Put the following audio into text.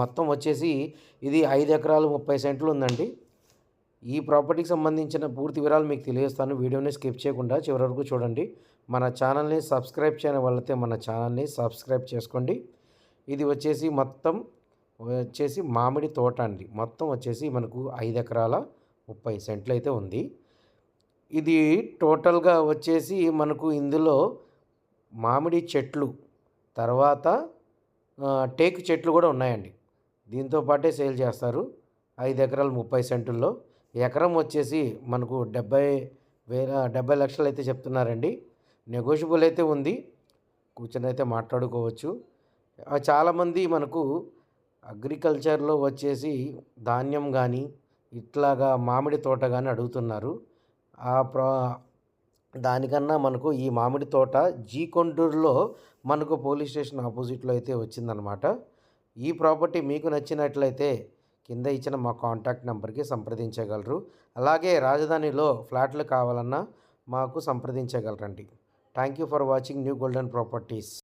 మొత్తం వచ్చేసి ఇది ఐదు ఎకరాలు ముప్పై సెంట్లు ఉందండి. ఈ ప్రాపర్టీకి సంబంధించిన పూర్తి వివరాలు మీకు తెలియజేస్తాను. వీడియోని స్కిప్ చేయకుండా చివరి వరకు చూడండి. మన ఛానల్ని సబ్స్క్రైబ్ చేయని వాళ్ళైతే మన ఛానల్ని సబ్స్క్రైబ్ చేసుకోండి. ఇది వచ్చేసి మొత్తం వచ్చేసి మామిడి తోట అండి. మొత్తం వచ్చేసి మనకు ఐదు ఎకరాల ముప్పై సెంట్లు అయితే ఉంది. ఇది టోటల్గా వచ్చేసి మనకు ఇందులో మామిడి చెట్లు తర్వాత టేకు చెట్లు కూడా ఉన్నాయండి. దీంతో పాటే సేల్ చేస్తారు. ఐదు ఎకరాలు ముప్పై సెంటుల్లో. ఎకరం వచ్చేసి మనకు డెబ్బై వేల డెబ్బై లక్షలు అయితే చెప్తున్నారండి. నెగోషియబుల్ అయితే ఉంది. కూర్చొని అయితే మాట్లాడుకోవచ్చు. చాలామంది మనకు అగ్రికల్చర్లో వచ్చేసి ధాన్యం కానీ ఇట్లాగా మామిడి తోట కానీ అడుగుతున్నారు. ఆ ప్రా దానికన్నా మనకు ఈ మామిడి తోట జీ కొండూరులో మనకు పోలీస్ స్టేషన్ ఆపోజిట్లో అయితే వచ్చిందనమాట. ఈ ప్రాపర్టీ మీకు నచ్చినట్లయితే కింద ఇచ్చిన మా కాంటాక్ట్ నెంబర్కి సంప్రదించగలరు. అలాగే రాజధానిలో ఫ్లాట్లు కావాలన్నా మాకు సంప్రదించగలరండి. Thank you for watching new golden properties.